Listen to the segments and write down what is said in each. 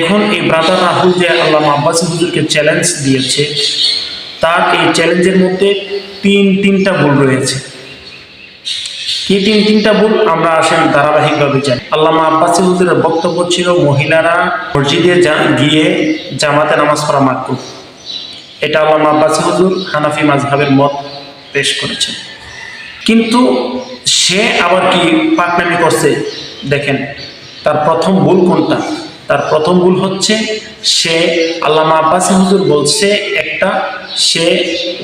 দেখুন, এই ব্রাদার রাহুল যে আল্লাহ আব্বাসী হুজুরকে চ্যালেঞ্জ দিয়েছে, তার এই চ্যালেঞ্জের মধ্যে তিন, তিনটা ভুল রয়েছে। কি তিন, তিনটা ভুল? আমরা আসেন ধারাবাহিকভাবে জানি। আল্লামা আব্বাসী হুজুরের বক্তব্য ছিল, মহিলারা মসজিদে গিয়ে জামাতে নামাজ পড়া মাকরু এটা আল্লামা আব্বাসী হুজুর হানাফি মাযহাবের মত পেশ করেছেন। কিন্তু সে আবার কি পাকনামি করছে? দেখেন, তার প্রথম ভুল কোনটা? তার প্রথম ভুল হচ্ছে সে আল্লামা আব্বাসী হুজুর বলছে, একটা সে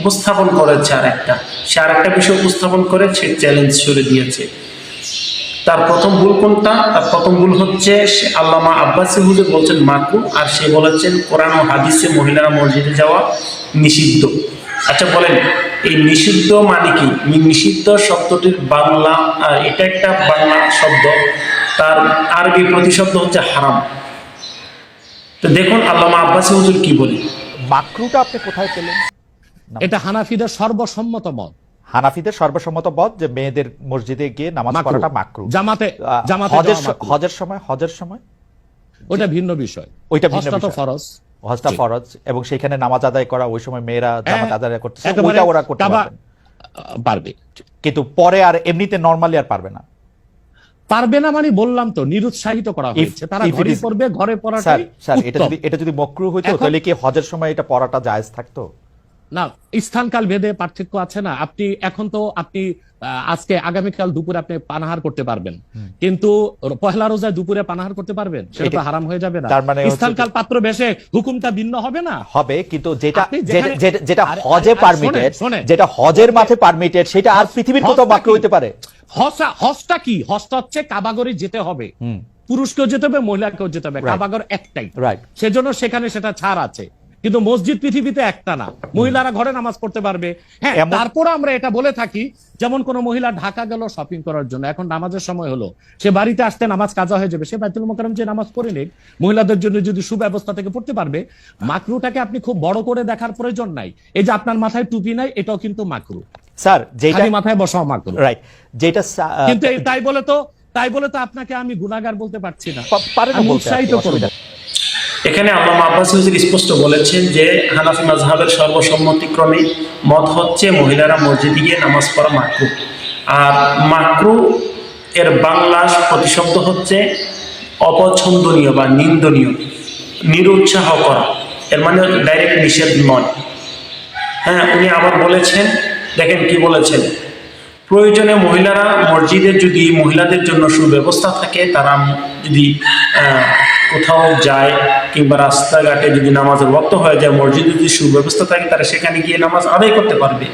উপস্থাপন করেছে আর একটা সে আর একটা বিষয় উপস্থাপন করে সে চ্যালেঞ্জ ছুড়ে দিয়েছে। তার প্রথম ভুল কোনটা? তার প্রথম ভুল হচ্ছে আল্লামা আব্বাসী হুজুর বলছেন মাকু আর সে বলেছেন কোরআন ও হাদিসে মহিলারা মসজিদে যাওয়া নিষিদ্ধ। আচ্ছা বলেন, এই নিষিদ্ধ মানে কি? নিষিদ্ধ শব্দটির বাংলা এটা একটা বাংলা শব্দ। তার আরবি প্রতিশব্দ হচ্ছে হারাম। তো দেখুন আল্লামা আব্বাসী হুজুর কি বলে? মাকরুটা আপনি কোথায় পেলেন? এটা হানাফিদের সর্বসম্মত মত। হানাফিদের সর্বসম্মত পথ যে মেয়েদের মসজিদে গিয়ে নামাজ পড়াটা মাকরু। জামাতে জামাতে হজের। হজের সময় হজের সময়? ওইটা ভিন্ন বিষয়। ওইটা ভিন্ন বিষয়। ফরজ। হজটা ফরজ এবং সেখানে নামাজ আদায় করা ওই সময় মেয়েরা জামাত হ্যাঁ, আদায় করতেছে একেবারে ওইটা ওরা করতে পারবে। কিন্তু পরে আর এমনিতে নরমালি আর পারবে না। পারবে না মানে বললাম তো নিরুৎসাহিত করা হয়েছে। তারা ঘরে পড়বে ঘরে পড়াটাই স্যার এটা যদি এটা যদি মকরু হইতো তাহলে কি হজের সময় এটা পড়াটা জায়েজ থাকতো? না স্থানকাল ভেদে পার্থক্য আছে না। আপনি এখন তো আপনি আজকে আগামীকাল দুপুরে আপনি পানাহার করতে পারবেন। কিন্তু পহেলা রোজায় দুপুরে পানাহার করতে পারবেন? সেটা তো হারাম হয়ে যাবে না। তার মানে স্থানকাল পাত্র বেশে হুকুমটা ভিন্ন হবে না? হবে কিন্তু যেটা যেটা- হজে পারমিটেড। যেটা হজের মাঠে পারমিটেড সেটা আর পৃথিবীর কোথাও হজটা মাকরু কি? হইতে পারে? হজটা হজটা কি? হজটা হচ্ছে কাবাগরে যেতে হবে। পুরুষকেও যেতে হবে মহিলাকেও যেতে হবে। কাবাগর একটাই। সেজন্য সেখানে সেটা ছাড় আছে। কিন্তু মসজিদ পৃথিবীতে একটা না। মহিলারা ঘরে নামাজ পড়তে পারবে। হ্যাঁ তারপর আমরা এটা বলে থাকি যেমন কোন মহিলা ঢাকা গেল শপিং করার জন্য। এখন নামাজের সময় হলো। সে বাড়িতে আসতে নামাজ কাজা হয়ে যাবে। সে বাইতুল মোকাররম যে নামাজ পড়ে নিক মহিলাদের জন্য যদি সুব্যবস্থা থেকে পড়তে পারবে মাকরুটাকে আপনি খুব বড় করে দেখার প্রয়োজন নাই। এই যে আপনার মাথায় টুপি নাই এটাও কিন্তু মাকরু। স্যার যেটা খালি মাথায় বসাও মাকরু রাইট যেটা কিন্তু তাই বলে তো তাই বলে তো আপনাকে আমি গুণাগার বলতে পারছি না। পা- পারে না বলতে উৎসাহিত এখানে আল্লামা আব্বাসী হুজুর স্পষ্ট বলেছেন যে হানাফি মাযহাবের সর্বসম্মতিক্রমে মত হচ্ছে মহিলারা মসজিদে গিয়ে নামাজ পড়া মাকরু আর মাকরু এর বাংলা প্রতিশব্দ হচ্ছে অপছন্দনীয় বা নিন্দনীয় নিরুৎসাহ করা। এর মানে ডাইরেক্ট নিষেধ নয়। হ্যাঁ উনি আবার বলেছেন দেখেন কি বলেছেন? প্রয়োজনে মহিলারা মসজিদে যদি মহিলাদের জন্য সুব্যবস্থা থাকে, তারা যদি কোথাও যায় কিংবা রাস্তাঘাটে যদি নামাজের বক্ত হয়ে যায়, মসজিদে যদি সুব্যবস্থা থাকে, তারা সেখানে গিয়ে নামাজ আদায় করতে পারবে।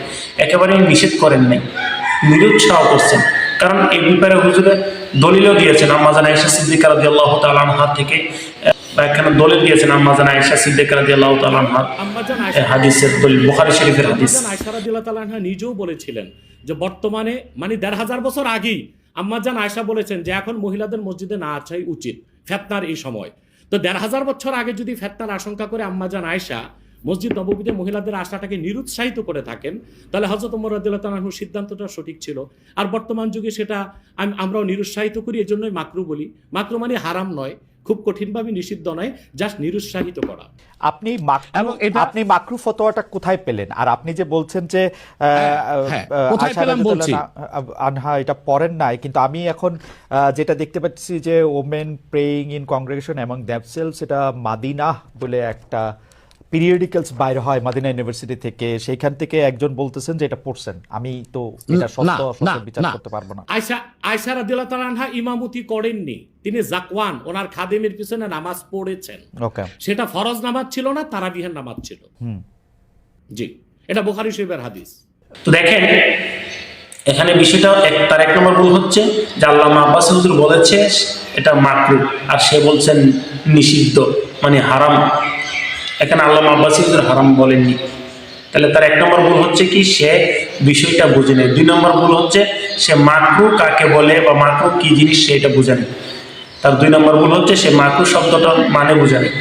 একেবারে নিষেধ করেন নাই, নিরুৎসাহ করছেন। কারণ এই ব্যাপারে হুজুরে দলিলও দিয়েছেন। আম্মাজান আয়েশা সিদ্দিকা রাদিয়াল্লাহু তাআলা আনহা থেকে দলিল দিয়েছেন আম্মাজান আয়েশা সিদ্দিকা রাদিয়াল্লাহু তাআলা আনহা। হাদিসের দলিল বুখারী শরীফের হাদিস। রাদিয়াল্লাহু তাআলা আনহা নিজেও বলেছিলেন যে বর্তমানে মানে দেড় হাজার বছর আগেই আম্মাজান বলেছেন যে এখন মহিলাদের মসজিদে না আসাই উচিত ফেতনার এই সময়। তো দেড় হাজার বছর আগে যদি ফেতনার আশঙ্কা করে আম্মাজান আয়সা মসজিদ নববীতে মহিলাদের আশাটাকে নিরুৎসাহিত করে থাকেন তাহলে হজরত তাআলা সিদ্ধান্তটা সঠিক ছিল। আর বর্তমান যুগে সেটা আমরাও নিরুৎসাহিত করি এজন্যই মাকরু বলি। মাকরু মানে হারাম নয়। খুব কঠিনভাবে নিষিদ্ধ নয় জাস্ট নিরুৎসাহিত করা আপনি মাকরু এবং এটা- আপনি মাকরু ফতোয়াটা কোথায় পেলেন আর আপনি যে বলছেন যে আহ, হ্যাঁ, কোথায় পেলাম বলছি। আনহা- এটা পড়েন নাই কিন্তু আমি এখন আহ, যেটা দেখতে পাচ্ছি যে ওমেন প্রেইং ইন কংগ্রেগেশন এবং দ্যাপসেলস সেটা মাদিনা বলে একটা পিরিয়ডিক্যালস বাইরে হয় মাদিনা ইউনিভার্সিটি থেকে সেইখান থেকে একজন বলতেছেন যে এটা পড়ছেন। আমি তো এটা সত্য অসত্য বিচার করতে পারব না। আয়সা আয়সা রাদিয়াল্লাহু তাআলা আনহা ইমামতি করেননি। তিনি জাকওয়ান ওনার খাদেমের পিছনে নামাজ পড়েছেন। ওকে। সেটা ফরজ নামাজ ছিল না তারাবিহের নামাজ ছিল। হুম। জি এটা বুখারী শরীফের হাদিস। তো দেখেন এখানে বিষয়টা এক- তার এক নম্বর ভুল হচ্ছে যে আল্লামা আব্বাস হুজুর বলেছে এটা মাকরু আর সে বলছেন নিষিদ্ধ মানে হারাম। এখানে আল্লামা আব্বাস হারাম বলেননি। তাহলে তার এক নম্বর ভুল হচ্ছে কি? সে বিষয়টা বুঝে নেয়। দুই নম্বর ভুল হচ্ছে, সে মাকরু কাকে বলে বা মাকরু কি জিনিস সেটা বুঝে নেয়। তার দুই নম্বর ভুল হচ্ছে, সে মাকরু শব্দটা মানে বুঝে নেয়।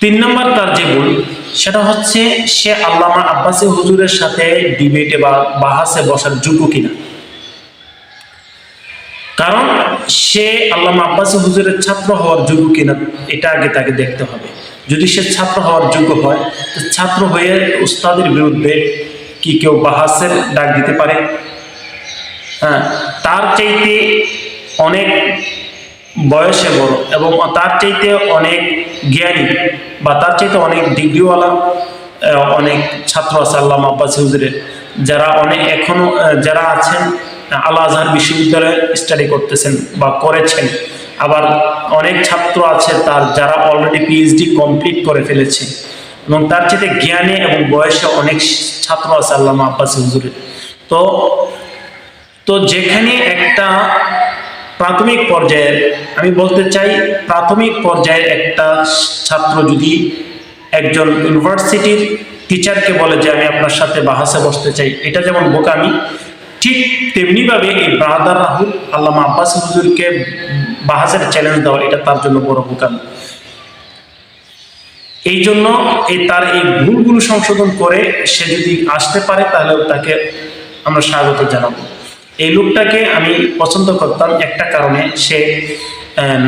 তিন নম্বর তার যে ভুল, সেটা হচ্ছে সে আল্লামা আব্বাসী হুজুরের সাথে ডিবেটে বা বাহাসে বসার যোগ্য কিনা। কারণ সে আল্লামা আব্বাস হুজুরের ছাত্র হওয়ার যোগ্য কিনা, এটা আগে তাকে দেখতে হবে। যদি সে ছাত্র হওয়ার যোগ্য হয়, তো ছাত্র হয়ে উস্তাদের বিরুদ্ধে কি কেউ বাহাসের ডাক দিতে পারে? হ্যাঁ তার চাইতে অনেক বয়সে বড় এবং তার চাইতে অনেক জ্ঞানী বা তার চাইতে অনেক ডিগ্রিওয়ালা অনেক ছাত্র আছে আল্লাহ আব্বাস হুজুরের। যারা অনেক এখনও যারা আছেন আল আজহার বিশ্ববিদ্যালয়ে স্টাডি করতেছেন বা করেছেন, আবার অনেক ছাত্র আছে তার যারা অলরেডি পিএইচডি কমপ্লিট করে ফেলেছে, এবং তার চাইতে জ্ঞানে এবং বয়সে অনেক ছাত্র আছে আল্লামা আব্বাস হুজুরের তো তো যেখানে একটা প্রাথমিক পর্যায়ের আমি বলতে চাই প্রাথমিক পর্যায়ের একটা ছাত্র যদি একজন ইউনিভার্সিটির টিচারকে বলে যে আমি আপনার সাথে বাহাসে বসতে চাই, এটা যেমন বোকামি ঠিক তেমনিভাবে এই ব্রাদার রাহুল, আল্লামা আব্বাস হুজুরকে বাহাসের চ্যালেঞ্জ দেওয়া এটা তার জন্য বড় বোকামি। এই জন্য এই তার এই ভুলগুলো সংশোধন করে সে যদি আসতে পারে তাহলে তাকে আমরা স্বাগত জানাব। এই লোকটাকে আমি পছন্দ করতাম একটা কারণে সে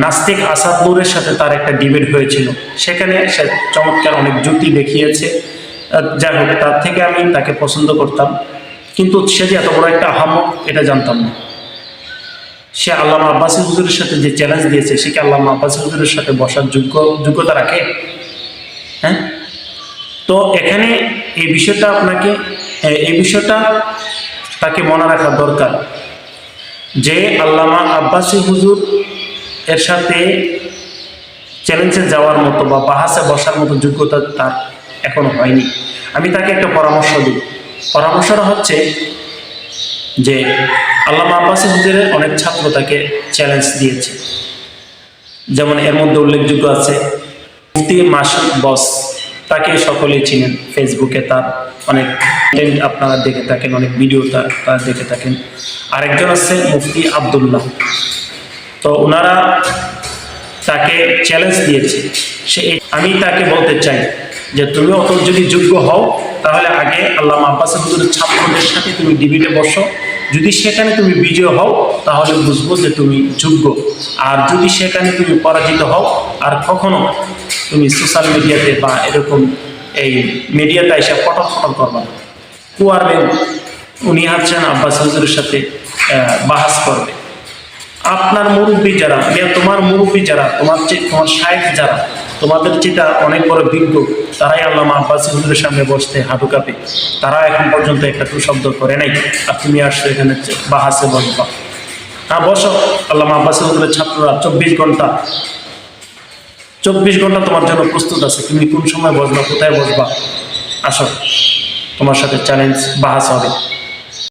নাস্তিক আসাদ নূরের সাথে তার একটা ডিবেট হয়েছিল। সেখানে সে চমৎকার অনেক যুক্তি দেখিয়েছে। যাই হোক, তার থেকে আমি তাকে পছন্দ করতাম। কিন্তু সে যে এত বড় একটা আহামক এটা জানতাম না। সে আল্লামা আব্বাসী হুজুরের সাথে যে চ্যালেঞ্জ দিয়েছে, সে কি আল্লামা আব্বাসী হুজুরের সাথে বসার যোগ্য, যোগ্যতা রাখে? হ্যাঁ? তো এখানে এই বিষয়টা আপনাকে এই বিষয়টা তাকে মনে রাখা দরকার যে আল্লামা আব্বাসী হুজুর এর সাথে চ্যালেঞ্জে যাওয়ার মতো বা বাহাসে বসার মতো যোগ্যতা তার এখনও হয়নি। আমি তাকে একটা পরামর্শ দিই। পরামর্শটা হচ্ছে যে আল্লামা আব্বাসী হুজুরের অনেক ছাত্র তাকে চ্যালেঞ্জ দিয়েছে। যেমন এর মধ্যে উল্লেখযোগ্য আছে, মুফতি মাসুদ বস, তাকে সকলেই চিনেন ফেসবুকে, তার অনেক content আপনারা দেখে থাকেন, অনেক ভিডিও তার দেখে থাকেন। আরেকজন আছে মুফতি আবদুল্লাহ। তো ওনারা তাকে চ্যালেঞ্জ দিয়েছে। সে আমি তাকে বলতে চাই যে তুমি অত যদি যোগ্য হও, তাহলে আগে আল্লাহ আব্বাস ছাত্রদের সাথে তুমি ডিবিটে বসো। যদি সেখানে তুমি বিজয় হও, তাহলে বুঝব যে তুমি যোগ্য। আর যদি সেখানে তুমি পরাজিত হও, আর কখনো তুমি সোশ্যাল মিডিয়াতে বা এরকম এই মিডিয়াতে এসে ফটক ফটক করবা না। কুয়ারবেন উনি হচ্ছেন আব্বাস হুজুরের সাথে বাহাস করবে। আপনার মুরব্বী যারা তোমার মুরব্বী যারা, তোমার তোমার সাহেব যারা তোমাদের যেটা অনেক বড় বিজ্ঞ তারাই আল্লাহ আব্বাস হুজুরের সামনে বসতে হাঁটু কাঁপে। তারা এখন পর্যন্ত একটা শব্দ করে নাই, আর তুমি আসছো এখানে বাহাসে বসবা। হ্যাঁ বসো। আল্লাহ আব্বাস হুজুরের ছাত্ররা চব্বিশ ঘণ্টা চব্বিশ ঘণ্টা তোমার জন্য প্রস্তুত আছে। তুমি কোন সময় বসবা, কোথায় বসবা? আসো। তোমার সাথে চ্যালেঞ্জ বাহাস হবে।